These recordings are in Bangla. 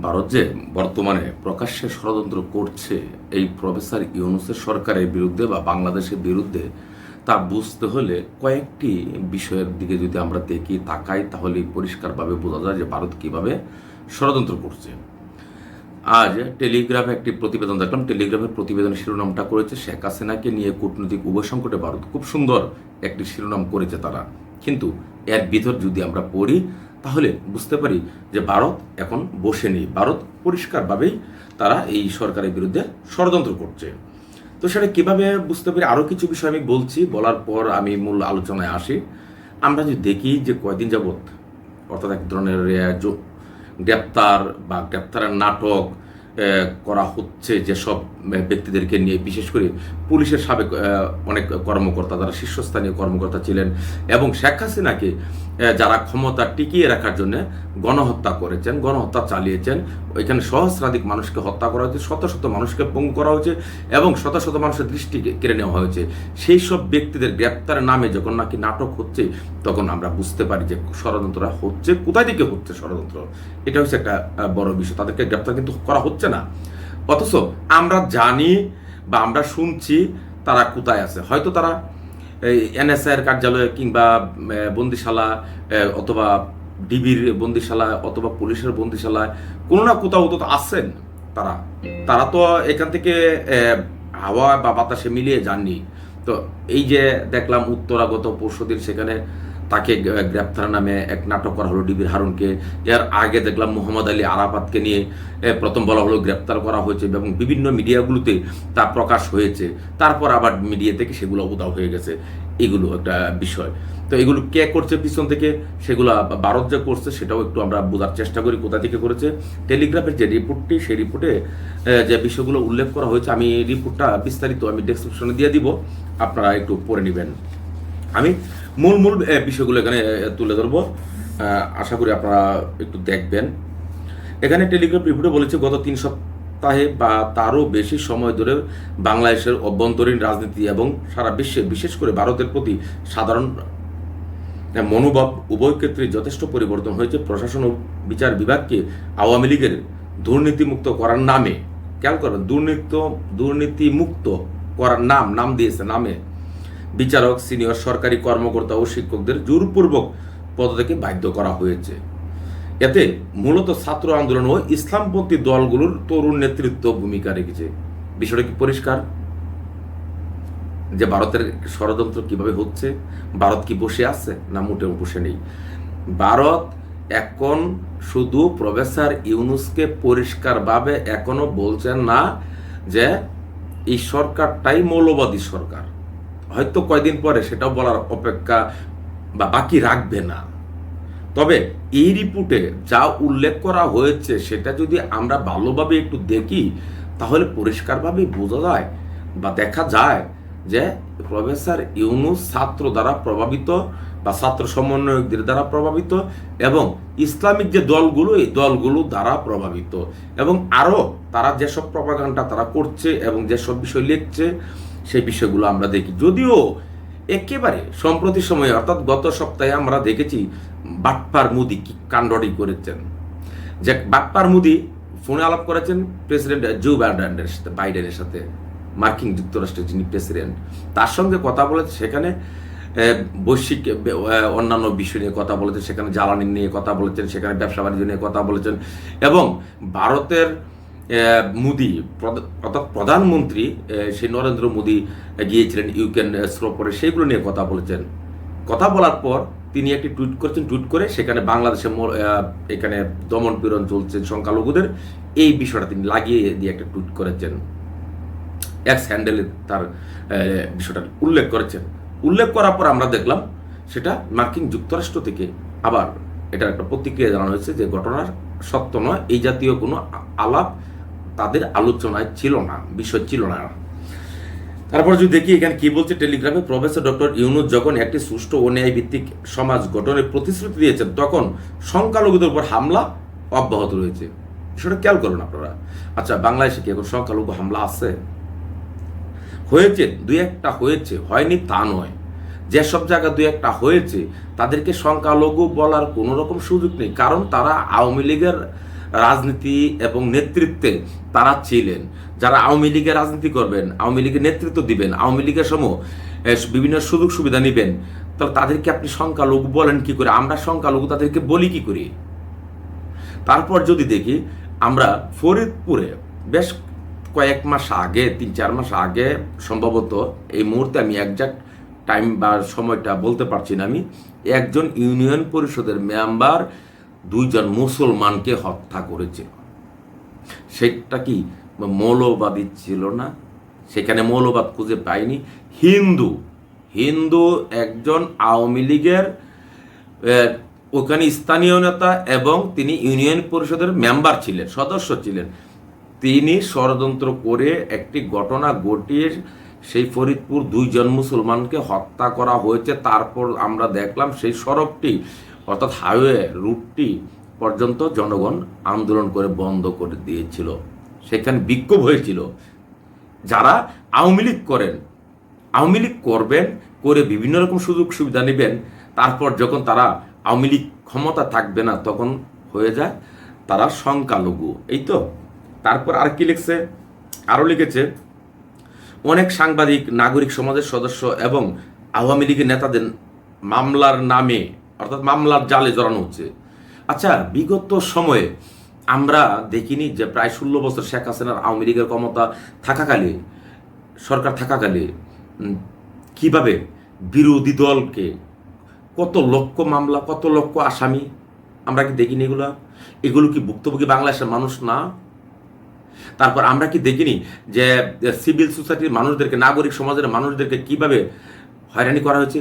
ভারত যে বর্তমানে প্রকাশ্যে ষড়যন্ত্র করছে, এই প্রফেসর ইউনুসের সরকারের বিরুদ্ধে বা বাংলাদেশের বিরুদ্ধে, তা বুঝতে হলে কয়েকটি বিষয়ের দিকে যদি আমরা দেখি, তাকাই, তাহলে পরিষ্কারভাবে বোঝা যায় যে ভারত কীভাবে ষড়যন্ত্র করছে। আজ টেলিগ্রাফে একটি প্রতিবেদন, দেখলাম টেলিগ্রাফের প্রতিবেদনের শিরোনামটা করেছে শেখ হাসিনাকে নিয়ে কূটনৈতিক উভয় সংকটে ভারত। খুব সুন্দর একটি শিরোনাম করেছে তারা। কিন্তু এর ভিতর যদি আমরা পড়ি তাহলে বুঝতে পারি যে ভারত এখন বসে নেই। ভারত পরিষ্কারভাবেই তারা এই সরকারের বিরুদ্ধে ষড়যন্ত্র করছে। তো সেটা কীভাবে বুঝতে পারি আরও কিছু বিষয় আমি বলছি, বলার পর আমি মূল আলোচনায় আসি। আমরা যদি দেখি যে কয়দিন যাবৎ অর্থাৎ এক ধরনের গ্রেপ্তার বা গ্রেপ্তারের নাটক করা হচ্ছে যেসব ব্যক্তিদেরকে নিয়ে, বিশেষ করে পুলিশের সাবেক অনেক কর্মকর্তা, যারা শীর্ষস্থানীয় কর্মকর্তা ছিলেন এবং শেখ হাসিনাকে যারা ক্ষমতা টিকিয়ে রাখার জন্য গণহত্যা করেছেন, গণহত্যা চালিয়েছেন, ওইখানে সহস্রাধিক মানুষকে হত্যা করা হয়েছে, শত শত মানুষকে পঙ্গু করা হয়েছে এবং শত শত মানুষের দৃষ্টি কেড়ে নেওয়া হয়েছে। সেই সব ব্যক্তিদের গ্রেপ্তারের নামে যখন নাকি নাটক হচ্ছে, তখন আমরা বুঝতে পারি যে ষড়যন্ত্রটা হচ্ছে, কোথায় থেকে হচ্ছে ষড়যন্ত্র? এটা হচ্ছে একটা বড় বিষয়। তাদেরকে গ্রেপ্তার কিন্তু করা হচ্ছে না। অথচ আমরা জানি বা আমরা শুনছি তারা কোথায় আছে। হয়তো তারা এনএসআইয়ের কার্যালয়ে কিংবা বন্দিশালা অথবা ডিবির বন্দিশালা অথবা পুলিশের বন্দিশালায় কোনো না কোথাও তো আছেন তারা। তারা তো এখান থেকে হাওয়া বা বাতাসে মিলিয়ে যাননি। তো এই যে দেখলাম উত্তরাগত পরশুদিন সেখানে তাকে গ্রেপ্তার নামে এক নাটক করা হলো ডিবির হারুনকে। এর আগে দেখলাম মোহাম্মদ আলী আরাফাতকে নিয়ে প্রথম বলা হলো গ্রেপ্তার করা হয়েছে এবং বিভিন্ন মিডিয়াগুলোতে তা প্রকাশ হয়েছে। তারপর আবার মিডিয়া থেকে সেগুলো উদাও হয়ে গেছে। এগুলো একটা বিষয়। তো এগুলো কে করছে পিছন থেকে, সেগুলো ভারত যে করছে, সেটাও একটু আমরা বোঝার চেষ্টা করি কোথা থেকে করেছে। টেলিগ্রাফের যে রিপোর্টটি, সেই রিপোর্টে যে বিষয়গুলো উল্লেখ করা হয়েছে, আমি রিপোর্টটা বিস্তারিত আমি ডেসক্রিপশনে দিয়ে দিব। আপনারা একটু পড়ে নেবেন। আমি মূল মূল বিষয়গুলো এখানে তুলে ধরবো। আশা করি আপনারা একটু দেখবেন। এখানে টেলিগ্রাফ রিপোর্টে বলেছে, গত তিন সপ্তাহে বা তারও বেশি সময় ধরে বাংলাদেশের অভ্যন্তরীণ রাজনীতি এবং সারা বিশ্বে, বিশেষ করে ভারতের প্রতি সাধারণ মনোভাব উভয় ক্ষেত্রে যথেষ্ট পরিবর্তন হয়েছে। প্রশাসন ও বিচার বিভাগকে আওয়ামী লীগের দুর্নীতিমুক্ত করার নামে, খেয়াল করবেন, দুর্নীতি, দুর্নীতিমুক্ত করার নাম নাম দিয়েছে, নামে বিচারক, সিনিয়র, সরকারি কর্মকর্তা ও শিক্ষকদের জোরপূর্বক পদ থেকে বাধ্য করা হয়েছে। এতে মূলত ছাত্র আন্দোলন ও ইসলামপন্থী দলগুলোর তরুণ নেতৃত্ব ভূমিকা রেখেছে। বিষয়টা কি পরিষ্কার? যে ভারতের ষড়যন্ত্র কীভাবে হচ্ছে, ভারত কি বসে আছে না মোটেও বসে নেই? ভারত এখন শুধু প্রফেসর ইউনুসকে পরিষ্কারভাবে এখনও বলছেন না যে, এই সরকারটাই মৌলবাদী সরকার। হয়তো কয়দিন পরে সেটাও বলার অপেক্ষা বা বাকি রাখবে না। তবে এই রিপোর্টে যা উল্লেখ করা হয়েছে সেটা যদি আমরা ভালোভাবে একটু দেখি, তাহলে পরিষ্কারভাবে বোঝা যায় বা দেখা যায় যে প্রফেসর ইউনুস ছাত্র দ্বারা প্রভাবিত বা ছাত্র সমন্বয়কদের দ্বারা প্রভাবিত এবং ইসলামিক যে দলগুলো, এই দলগুলো দ্বারা প্রভাবিত এবং আরও তারা যেসব প্রপাগান্ডা তারা করছে এবং যেসব বিষয় লিখছে সেই বিষয়গুলো আমরা দেখি। যদিও একেবারে সম্প্রতি সময়ে, অর্থাৎ গত সপ্তাহে আমরা দেখেছি বাটপার মুদি কি কাণ্ডটি করেছেন। যে বাটপার মুদি ফোনে আলাপ করেছেন প্রেসিডেন্ট জো বাইডেনের সাথে বাইডেনের সাথে, মার্কিন যুক্তরাষ্ট্রের যিনি প্রেসিডেন্ট, তার সঙ্গে কথা বলেছে সেখানে বৈশ্বিক অন্যান্য বিষয় নিয়ে কথা বলেছেন, সেখানে জ্বালানি নিয়ে কথা বলেছেন, সেখানে ব্যবসা বাণিজ্য নিয়ে কথা বলেছেন এবং ভারতের মোদি অর্থাৎ প্রধানমন্ত্রী সেই নরেন্দ্র মোদি গিয়েছিলেন ইউক্রেন সফরে সেইগুলো নিয়ে কথা বলেছেন। কথা বলার পর তিনি একটি টুইট করেছেন, টুইট করে সেখানে বাংলাদেশে এখানে দমন পীড়ন চলছে সংখ্যালঘুদের। এই বিষয়টা তিনি লাগিয়ে দিয়ে একটা টুইট করেছেন। এক্স হ্যান্ডেলে তার বিষয়টা উল্লেখ করেছেন। উল্লেখ করার পর আমরা দেখলাম সেটা মার্কিন যুক্তরাষ্ট্র থেকে। আবার এটার একটা প্রতিক্রিয়া জানানো হয়েছে যে ঘটনার সত্য নয়। এই জাতীয় কোনো আলাপ তাদের আলোচনায় ছিল না, বিষয় ছিল না। তারপর যদি দেখি এখানে কি বলছে টেলিগ্রাফে প্রফেসর ডক্টর ইউনুস যখন একটি সুষ্ঠু ও ন্যায় ভিত্তিক সমাজ গঠনের প্রতিশ্রুতি দিয়েছেন, তখন সংখ্যালঘুদের উপর হামলা অব্যাহত রয়েছে। সেটা খেয়াল করুন আপনারা। আচ্ছা বাংলাদেশে কি এখন সংখ্যালঘু হামলা আছে? হয়েছে, দুই একটা হয়েছে, হয়নি তা নয়। যেসব জায়গা দুই একটা হয়েছে, তাদেরকে সংখ্যালঘু বলার কোনো রকম সুযোগ নেই, কারণ তারা আওয়ামী লীগের রাজনীতি এবং নেতৃত্বে তারা ছিলেন। যারা আওয়ামী লীগের রাজনীতি করবেন, আওয়ামী লীগের নেতৃত্ব দিবেন, আওয়ামী লীগের সম বিভিন্ন সুযোগ সুবিধা নেবেন, তাহলে তাদেরকে আপনি সংখ্যালঘু বলেন কি করে? আমরা সংখ্যালঘু তাদেরকে বলি কি করি? তারপর যদি দেখি, আমরা ফরিদপুরে বেশ কয়েক মাস আগে, তিন চার মাস আগে সম্ভবত এই মুহূর্তে আমি একজাক্ট টাইম বা সময়টা বলতে পারছি না আমি, একজন ইউনিয়ন পরিষদের মেম্বার দুইজন মুসলমানকে হত্যা করেছিল সেটা কি মৌলবাদী ছিল না? সেখানে মৌলবাদ খুঁজে পাইনি হিন্দু হিন্দু একজন আওয়ামী লীগের ওখানে স্থানীয় নেতা এবং তিনি ইউনিয়ন পরিষদের মেম্বার ছিলেন, সদস্য ছিলেন। তিনি ষড়যন্ত্র করে একটি ঘটনা ঘটিয়ে সেই ফরিদপুর দুইজন মুসলমানকে হত্যা করা হয়েছে। তারপর আমরা দেখলাম সেই সড়কটি অর্থাৎ হাইওয়ে রুটটি পর্যন্ত জনগণ আন্দোলন করে বন্ধ করে দিয়েছিল। সেখানে বিক্ষোভ হয়েছিল। যারা আওয়ামী লীগ করেন, আওয়ামী লীগ করবেন, করে বিভিন্ন রকম সুযোগ সুবিধা নেবেন, তারপর যখন তারা আওয়ামী লীগ ক্ষমতা থাকবে না, তখন হয়ে যায় তারা সংখ্যালঘু। এই তো? তারপর আর কি লিখছে? আরও লিখেছে, অনেক সাংবাদিক, নাগরিক সমাজের সদস্য এবং আওয়ামী লীগের নেতাদের মামলার নামে অর্থাৎ মামলার জালে জড়ানো হচ্ছে। আচ্ছা বিগত সময়ে আমরা দেখিনি যে প্রায় ষোলো বছর শেখ হাসিনার আওয়ামী লীগের ক্ষমতা থাকাকালে, সরকার থাকাকালে কীভাবে বিরোধী দলকে কত লক্ষ মামলা, কত লক্ষ আসামি আমরা কি দেখিনি এগুলো? এগুলো কি ভুক্তভোগী বাংলাদেশের মানুষ না? তারপর আমরা কি দেখিনি যে সিভিল সোসাইটির মানুষদেরকে, নাগরিক সমাজের মানুষদেরকে কীভাবে হয়রানি করা হয়েছে?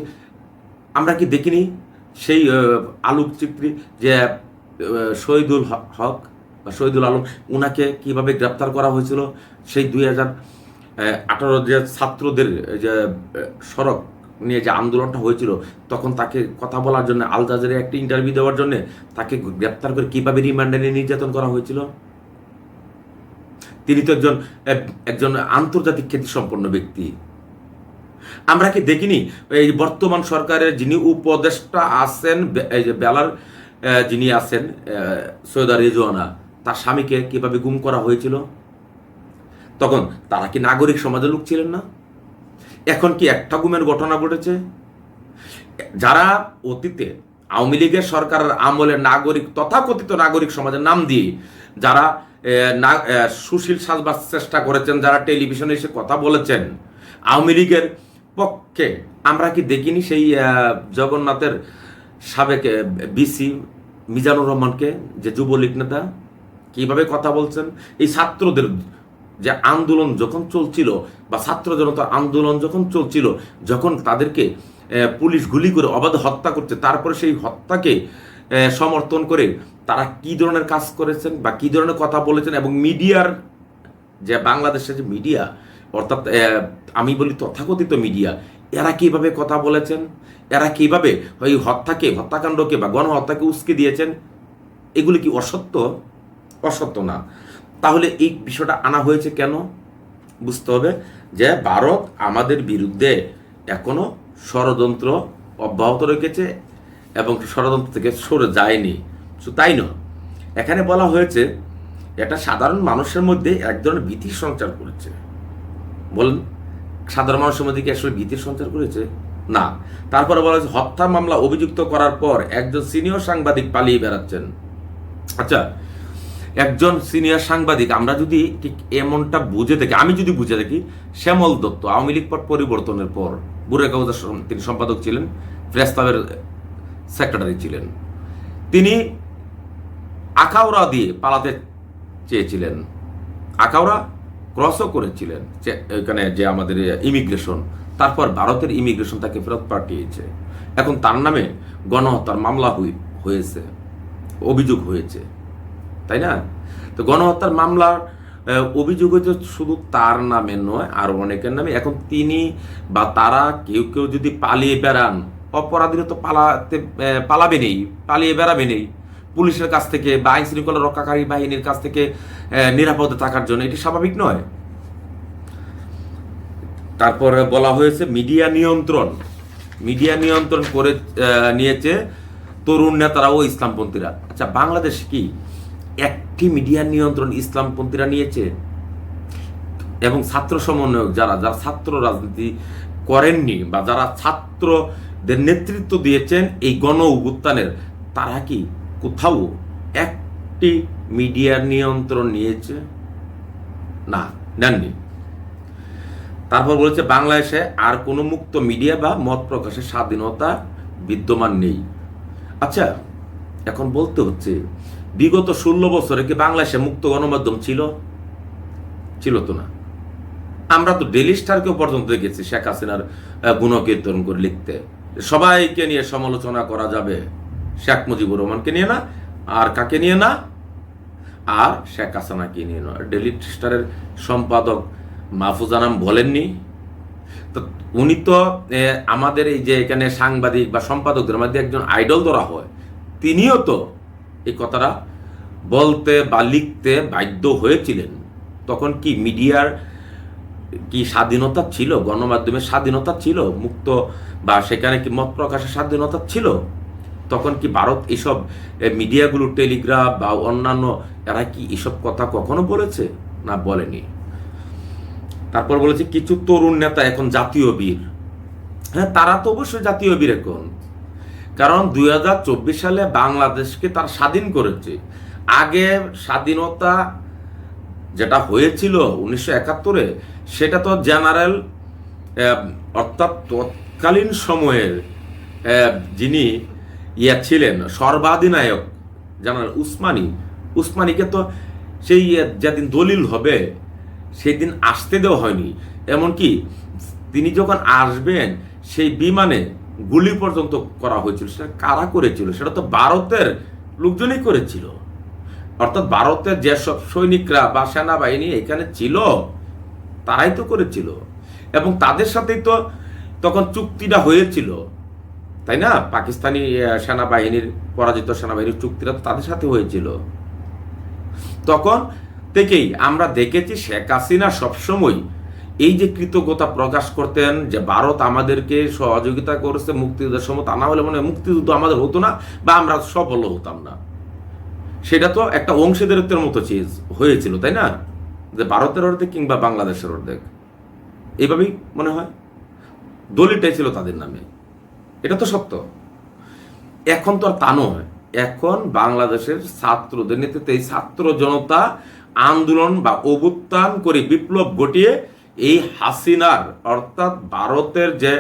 আমরা কি দেখিনি সেই আলোকচিত্রী যে শহীদুল হক বা শহীদুল আলম, উনাকে কীভাবে গ্রেপ্তার করা হয়েছিল, সেই দুই হাজার আঠারো যে ছাত্রদের যে সড়ক নিয়ে যে আন্দোলনটা হয়েছিল, তখন তাকে কথা বলার জন্য, আল একটি ইন্টারভিউ দেওয়ার জন্য তাকে গ্রেপ্তার করে কীভাবে রিমান্ডে নিয়ে নির্যাতন করা হয়েছিল? তিনি তো একজন একজন আন্তর্জাতিক খ্যাতি সম্পন্ন ব্যক্তি। আমরা কি দেখিনি? এই বর্তমান সরকারের যিনি উপদেষ্টা আছেন, এই যে বেলার যিনি আছেন সৈয়দা রেজওয়ানা, তার স্বামীকে কীভাবে গুম করা হয়েছিল? তখন তারা কি নাগরিক সমাজের লোক ছিলেন না? এখন কি একটা গুমের ঘটনা ঘটেছে? যারা অতীতে আওয়ামী লীগের সরকারের আমলে নাগরিক, তথাকথিত নাগরিক সমাজের নাম দিয়ে যারা সুশীল সাজবার চেষ্টা করেছেন, যারা টেলিভিশনে এসে কথা বলেছেন, আওয়ামী লীগের পক্ষে আমরা কি দেখিনি সেই জগন্নাথের সাবেক বিসি মিজানুর রহমানকে, যে যুবলীগ নেতা? কীভাবে কথা বলছেন? এই ছাত্রদের যে আন্দোলন যখন চলছিল বা ছাত্র জনতা আন্দোলন যখন চলছিল, যখন তাদেরকে পুলিশ গুলি করে অবাধ হত্যা করছে, তারপরে সেই হত্যাকে সমর্থন করে তারা কি ধরনের কাজ করেছেন বা কি ধরনের কথা বলেছেন এবং মিডিয়ার যে বাংলাদেশের যে মিডিয়া অর্থাৎ আমি বলি তথাকথিত মিডিয়া, এরা কীভাবে কথা বলেছেন? এরা কীভাবে ওই হত্যাকে, হত্যাকাণ্ডকে বা গণহত্যাকে উস্কে দিয়েছেন? এগুলি কি অসত্য? অসত্য না। তাহলে এই বিষয়টা আনা হয়েছে কেন? বুঝতে হবে যে ভারত আমাদের বিরুদ্ধে এখনও ষড়যন্ত্র অব্যাহত রেখেছে এবং ষড়যন্ত্র থেকে সরে যায়নি। তাই নয়। এখানে বলা হয়েছে এটা সাধারণ মানুষের মধ্যে এক ধরনের ভীতির সঞ্চার করেছে। বলেন, সাধারণ মানুষের মধ্যে কি আসলে ভীতির সঞ্চার করেছে? না। তারপরে বলা হয়েছে, হত্যা মামলা অভিযুক্ত করার পর একজন সিনিয়র সাংবাদিক পালিয়ে বেড়াচ্ছেন। আচ্ছা একজন সিনিয়র সাংবাদিক, আমরা যদি ঠিক এমনটা বুঝে থাকি, আমি যদি বুঝে থাকি, শ্যামল দত্ত, আওয়ামী লীগ পট পরিবর্তনের পর, বুড়ে কাগজের তিনি সম্পাদক ছিলেন প্রেস্তাবের সেক্রেটারি ছিলেন। তিনি আখাউড়া দিয়ে পালাতে চেয়েছিলেন। আখাউড়া ক্রসও করেছিলেন এখানে যে আমাদের ইমিগ্রেশন তারপর ভারতের ইমিগ্রেশন তাকে ফেরত পাঠিয়েছে। এখন তার নামে গণহত্যার মামলা হয়েছে, অভিযোগ হয়েছে, তাই না? তো গণহত্যার মামলার অভিযোগ হয়েছে শুধু তার নামে নয়, আর অনেকের নামে। এখন তিনি বা তারা কেউ কেউ যদি পালিয়ে বেড়ান, অপরাধীরা তো পালাতে পালাবে নেই পালিয়ে বেড়াবে নেই পুলিশের কাছ থেকে বা আইন শৃঙ্খলা রক্ষাকারী বাহিনীর কাছ থেকে নিরাপদে থাকার জন্য। এটি স্বাভাবিক নয়। তারপর বলা হয়েছে, মিডিয়া নিয়ন্ত্রণ। মিডিয়া নিয়ন্ত্রণ করে নিয়েছে তরুণ নেতারা ও ইসলামপন্থীরা। আচ্ছা বাংলাদেশ কি একটি মিডিয়া নিয়ন্ত্রণ ইসলামপন্থীরা নিয়েছে? এবং ছাত্র সমন্বয়ক যারা যারা ছাত্র রাজনীতি করেননি বা যারা ছাত্রদের নেতৃত্ব দিয়েছেন এই গণ অভ্যুত্থানের তারা কি কোথাও একটি মিডিয়ার নিয়ন্ত্রণ নিয়েছে? না, নেননি। তারপর বলেছে, বাংলাদেশে আর কোনো মুক্ত মিডিয়া বা মত প্রকাশের স্বাধীনতা বিদ্যমান নেই। আচ্ছা এখন বলতে হচ্ছে, বিগত ষোলো বছরে কি বাংলাদেশে মুক্ত গণমাধ্যম ছিল? ছিল তো না। আমরা তো ডেলি স্টারকেও পর্যন্ত দেখেছি শেখ হাসিনার গুণকীর্তন করে লিখতে। সবাইকে নিয়ে সমালোচনা করা যাবে। শেখ মুজিবুর রহমানকে নিয়ে না, আর কাকে নিয়ে না? আর শেখ হাসিনাকে নিয়ে না। ডেলি স্টারের সম্পাদক মাহফুজ আনাম বলেননি। তো উনি তো আমাদের এই যে এখানে সাংবাদিক বা সম্পাদকদের মধ্যে একজন আইডল ধরা হয়, তিনিও তো এই কথাটা বলতে বা লিখতে বাধ্য হয়েছিলেন। তখন কি মিডিয়ার কি স্বাধীনতা ছিল? গণমাধ্যমের স্বাধীনতা ছিল? মুক্ত বা সেখানে কি মত প্রকাশের স্বাধীনতা ছিল? তখন কি ভারত এসব মিডিয়াগুলো, টেলিগ্রাফ বা অন্যান্য, এরা কি এসব কথা কখনো বলেছে? না, বলেনি। তারপর বলেছে, কিছু তরুণ নেতা এখন জাতীয় বীর। হ্যাঁ তারা তো অবশ্যই জাতীয় বীর এখন। কারণ দুই হাজার চব্বিশ সালে বাংলাদেশকে তার স্বাধীন করেছে। আগে স্বাধীনতা যেটা হয়েছিল উনিশশো একাত্তরে, সেটা তো জেনারেল অর্থাৎ তৎকালীন সময়ের যিনি ইয়া ছিলেন সর্বাধিনায়ক জেনারেল উসমানী। উসমানীকে তো সেই যেদিন দলিল হবে সেই দিন আসতে দেওয়া হয়নি। এমনকি তিনি যখন আসবেন, সেই বিমানে গুলি পর্যন্ত করা হয়েছিল, সেটা কারা করেছিল? সেটা তো ভারতের লোকজনই করেছিল। অর্থাৎ ভারতের যেসব সৈনিকরা বা সেনাবাহিনী এখানে ছিল, তারাই তো করেছিল। এবং তাদের সাথেই তো তখন চুক্তিটা হয়েছিল। তাই না? পাকিস্তানি সেনাবাহিনীর, পরাজিত সেনাবাহিনীর চুক্তিটা তো তাদের সাথে হয়েছিল। তখন থেকেই আমরা দেখেছি শেখ হাসিনা সবসময় এই যে কৃতজ্ঞতা প্রকাশ করতেন যে ভারত আমাদেরকে সহযোগিতা করেছে, মুক্তিযুদ্ধের সময়, তা না হলে মনে মুক্তিযুদ্ধ আমাদের হতো না বা আমরা সফল হতাম না। সেটা তো একটা অংশীদারিত্বের মতো চিজ হয়েছিল, তাই না? যে ভারতের অর্ধেক কিংবা বাংলাদেশের অর্ধেক। এইভাবেই মনে হয়। দলিলটাই ছিল তাদের নামে। এটা তো সত্য। এখন তো আর তা নয়। এখন বাংলাদেশের ছাত্রদের নেতৃত্বে এই ছাত্র জনতা আন্দোলন বা অভ্যুত্থান করে বিপ্লব ঘটিয়ে এই হাসিনার, অর্থাৎ ভারতের যে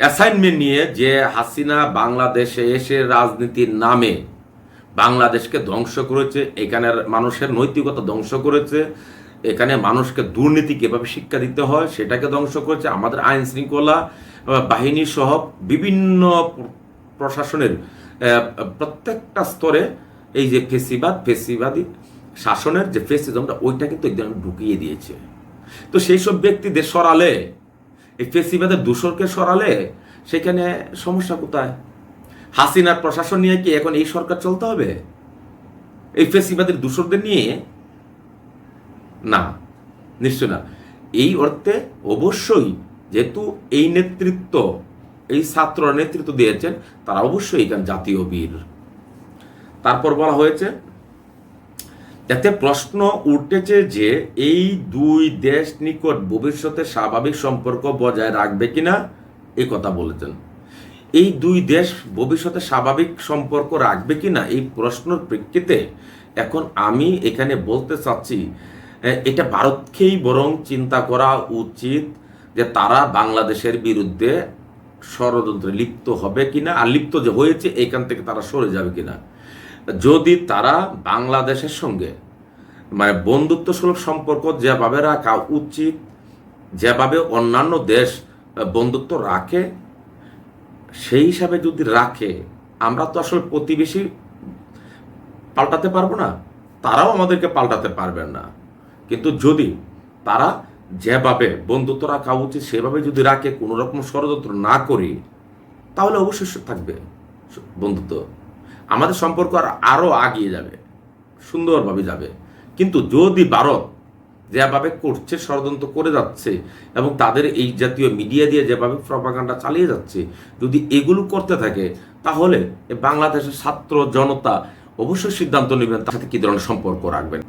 অ্যাসাইনমেন্ট নিয়ে যে হাসিনা বাংলাদেশে এসে রাজনীতির নামে বাংলাদেশকে ধ্বংস করেছে এখানের মানুষের নৈতিকতা ধ্বংস করেছে, এখানে মানুষকে দুর্নীতি কীভাবে শিক্ষা দিতে হয়, সেটাকে ধ্বংস করেছে, আমাদের আইন শৃঙ্খলা বাহিনী সহ বিভিন্ন প্রশাসনের প্রত্যেকটা স্তরে এই যে ফেসিবাদ, ফেসিবাদী শাসনের যে ফেসিজমটা, ওইটা কিন্তু একদম ঢুকিয়ে দিয়েছে। তো সেই সব ব্যক্তিদের সরালে, এই ফেসিবাদের দূষরকে সরালে, সেখানে সমস্যা কোথায়? হাসিনার প্রশাসন নিয়ে কি এখন এই সরকার চলতে হবে? এই ফেসিবাদের দূষরদের নিয়ে? না, নিশ্চয় না। এই অর্থে অবশ্যই যেহেতু এই নেতৃত্ব, এই ছাত্র নেতৃত্ব দিয়েছেন, তারা অবশ্যই এখানে জাতীয় বীর। তারপর বলা হয়েছে, যাতে প্রশ্ন উঠেছে যে এই দুই দেশ নিকট ভবিষ্যতে স্বাভাবিক সম্পর্ক বজায় রাখবে কিনা এই কথা বলেছেন। এই দুই দেশ ভবিষ্যতে স্বাভাবিক সম্পর্ক রাখবে কিনা, এই প্রশ্নের প্রেক্ষিতে এখন আমি এখানে বলতে চাচ্ছি এটা ভারতকেই বরং চিন্তা করা উচিত যে তারা বাংলাদেশের বিরুদ্ধে ষড়যন্ত্রে লিপ্ত হবে কিনা, আর লিপ্ত যে হয়েছে এখান থেকে তারা সরে যাবে কিনা। যদি তারা বাংলাদেশের সঙ্গে মানে বন্ধুত্ব সুলভ সম্পর্ক যেভাবে রাখা উচিত, যেভাবে অন্যান্য দেশ বন্ধুত্ব রাখে, সেই হিসাবে যদি রাখে, আমরা তো আসলে প্রতিবেশী পাল্টাতে পারব না। তারাও আমাদেরকে পাল্টাতে পারবেন না। কিন্তু যদি তারা যেভাবে বন্ধুত্ব রাখা উচিত সেভাবে যদি রাখে কোনো রকম ষড়যন্ত্র না করি, তাহলে অবশ্যই থাকবে বন্ধুত্ব। আমাদের সম্পর্ক আর আরও আগিয়ে যাবে, সুন্দরভাবে যাবে। কিন্তু যদি ভারত যেভাবে করছে, ষড়যন্ত্র করে যাচ্ছে এবং তাদের এই জাতীয় মিডিয়া দিয়ে যেভাবে প্রপাগান্ডা চালিয়ে যাচ্ছে, যদি এগুলো করতে থাকে, তাহলে বাংলাদেশের ছাত্র জনতা অবশ্যই সিদ্ধান্ত নেবেন তার সাথে কি ধরনের সম্পর্ক রাখবেন।